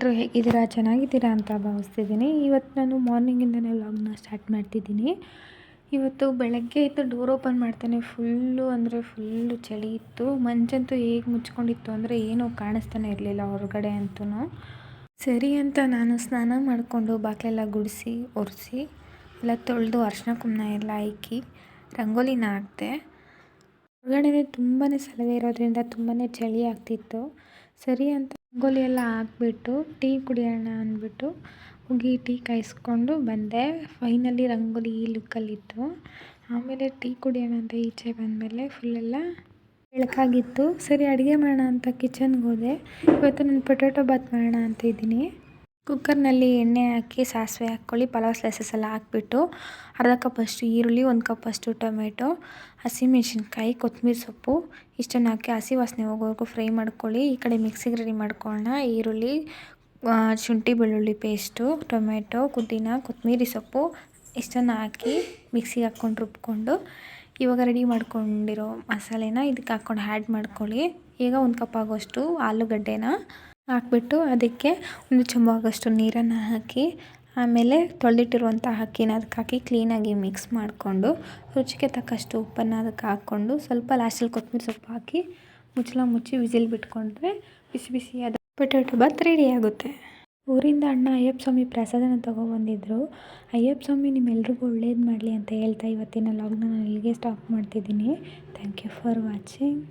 ಎಲ್ಲರೂ ಹೇಗಿದ್ದೀರಾ? ಚೆನ್ನಾಗಿದ್ದೀರಾ ಅಂತ ಭಾವಿಸ್ತಿದ್ದೀನಿ. ಇವತ್ತು ನಾನು ಮಾರ್ನಿಂಗಿಂದನೇ ವ್ಲಾಗ್ನ ಸ್ಟಾರ್ಟ್ ಮಾಡ್ತಿದ್ದೀನಿ. ಇವತ್ತು ಬೆಳಗ್ಗೆ ಇತ್ತು ಡೋರ್ ಓಪನ್ ಮಾಡ್ತೇನೆ. ಫುಲ್ಲು ಅಂದರೆ ಫುಲ್ಲು ಚಳಿ ಇತ್ತು. ಮಂಜಂತೂ ಹೇಗೆ ಮುಚ್ಕೊಂಡಿತ್ತು ಅಂದರೆ ಏನೂ ಕಾಣಿಸ್ತಾನೆ ಇರಲಿಲ್ಲ ಹೊರಗಡೆ ಅಂತೂ ಸರಿ ಅಂತ ನಾನು ಸ್ನಾನ ಮಾಡಿಕೊಂಡು ಬಾಗಿಲೆಲ್ಲ ಗುಡಿಸಿ, ಒರೆಸಿ, ಎಲ್ಲ ತೊಳೆದು ಅರ್ಶಿನ ಕುಮ್ನ ಎಲ್ಲ ಹಾಕಿ ರಂಗೋಲಿನ ಹಾಕಿದೆ. ಹೊರಗಡೆ ತುಂಬಾ ಸಲವೆ ಇರೋದ್ರಿಂದ ತುಂಬಾ ಚಳಿ ಆಗ್ತಿತ್ತು. ಸರಿ ಅಂತ ರಂಗೋಲಿ ಎಲ್ಲ ಹಾಕ್ಬಿಟ್ಟು, ಟೀ ಕುಡಿಯೋಣ ಅಂದ್ಬಿಟ್ಟು ಹೋಗಿ ಟೀ ಕಾಯಿಸ್ಕೊಂಡು ಬಂದೆ. ಫೈನಲಿ ರಂಗೋಲಿ ಈ ಲುಕ್ಕಲ್ಲಿತ್ತು ಆಮೇಲೆ ಟೀ ಕುಡಿಯೋಣ ಅಂತ ಈಚೆ ಬಂದಮೇಲೆ ಫುಲ್ಲೆಲ್ಲ ಬೆಳಕಾಗಿತ್ತು. ಸರಿ, ಅಡುಗೆ ಮಾಡೋಣ ಅಂತ ಕಿಚನ್ಗೆ ಹೋದೆ. ಇವತ್ತು ನಾನು ಪೊಟ್ಯಾಟೊ ಬಾತ್ ಮಾಡೋಣ ಅಂತ ಇದ್ದೀನಿ. ಕುಕ್ಕರ್ನಲ್ಲಿ ಎಣ್ಣೆ ಹಾಕಿ ಸಾಸಿವೆ ಹಾಕ್ಕೊಳ್ಳಿ, ಪಲಾವ್ ಸ್ಲೈಸಸ್ ಎಲ್ಲ ಹಾಕ್ಬಿಟ್ಟು ಅರ್ಧ ಕಪ್ಪಷ್ಟು ಈರುಳ್ಳಿ, ಒಂದು ಕಪ್ಪಷ್ಟು ಟೊಮೆಟೊ ಹಸಿಮೆಣ್ಸಿನ್ಕಾಯಿ ಕೊತ್ತಂಬರಿ ಸೊಪ್ಪು, ಇಷ್ಟನ್ನು ಹಾಕಿ ಹಸಿ ವಾಸನೆ ಹೋಗೋವರೆಗೂ ಫ್ರೈ ಮಾಡ್ಕೊಳ್ಳಿ. ಈ ಕಡೆ ಮಿಕ್ಸಿಗೆ ರೆಡಿ ಮಾಡ್ಕೊಳ್ಳೋಣ. ಈರುಳ್ಳಿ ಶುಂಠಿ, ಬೆಳ್ಳುಳ್ಳಿ ಪೇಸ್ಟು ಟೊಮೆಟೊ, ಪುದೀನ, ಕೊತ್ತಂಬರಿ ಸೊಪ್ಪು ಇಷ್ಟನ್ನು ಹಾಕಿ ಮಿಕ್ಸಿಗೆ ಹಾಕ್ಕೊಂಡು ರುಬ್ಕೊಂಡು ಇವಾಗ ರೆಡಿ ಮಾಡ್ಕೊಂಡಿರೋ ಮಸಾಲೆನ ಇದಕ್ಕೆ ಹಾಕ್ಕೊಂಡು ಆ್ಯಡ್ ಮಾಡ್ಕೊಳ್ಳಿ. ಈಗ ಒಂದು ಕಪ್ ಆಗೋಷ್ಟು ಆಲೂಗಡ್ಡೆನ ಹಾಕ್ಬಿಟ್ಟು ಅದಕ್ಕೆ ಒಂದು ಚಮಚ ಆಗೋಷ್ಟು ನೀರನ್ನು ಹಾಕಿ, ಆಮೇಲೆ ತೊಳೆದಿಟ್ಟಿರುವಂಥ ಅಕ್ಕಿನ ಅದಕ್ಕೆ ಹಾಕಿ ಕ್ಲೀನಾಗಿ ಮಿಕ್ಸ್ ಮಾಡಿಕೊಂಡು, ರುಚಿಗೆ ತಕ್ಕಷ್ಟು ಉಪ್ಪನ್ನು ಅದಕ್ಕೆ ಹಾಕ್ಕೊಂಡು ಸ್ವಲ್ಪ ಲಾಸ್ಟಲ್ಲಿ ಕೊತ್ತಂಬರಿ ಸೊಪ್ಪು ಹಾಕಿ ಮುಚ್ಚಲ ಮುಚ್ಚಿ ವಿಸಿಲ್ ಬಿಟ್ಕೊಂಡ್ರೆ ಬಿಸಿ ಬಿಸಿಯಾದ ಪೊಟ್ಯಾಟೊ ಬಾತ್ ರೆಡಿ ಆಗುತ್ತೆ. ಊರಿಂದ ಅಣ್ಣ ಅಯ್ಯಪ್ಪ ಸ್ವಾಮಿ ಪ್ರಸಾದನ ತೊಗೊಬಂದಿದ್ರು. ಅಯ್ಯಪ್ಪ ಸ್ವಾಮಿ, ನಿಮ್ಮೆಲ್ರಿಗೂ ಒಳ್ಳೇದು ಮಾಡಲಿ ಅಂತ ಹೇಳ್ತಾ ಇವತ್ತಿನ ಲಾಗ್ನ ನಾನು ಇಲ್ಲಿಗೆ ಸ್ಟಾಪ್ ಮಾಡ್ತಿದ್ದೀನಿ. Thank you for watching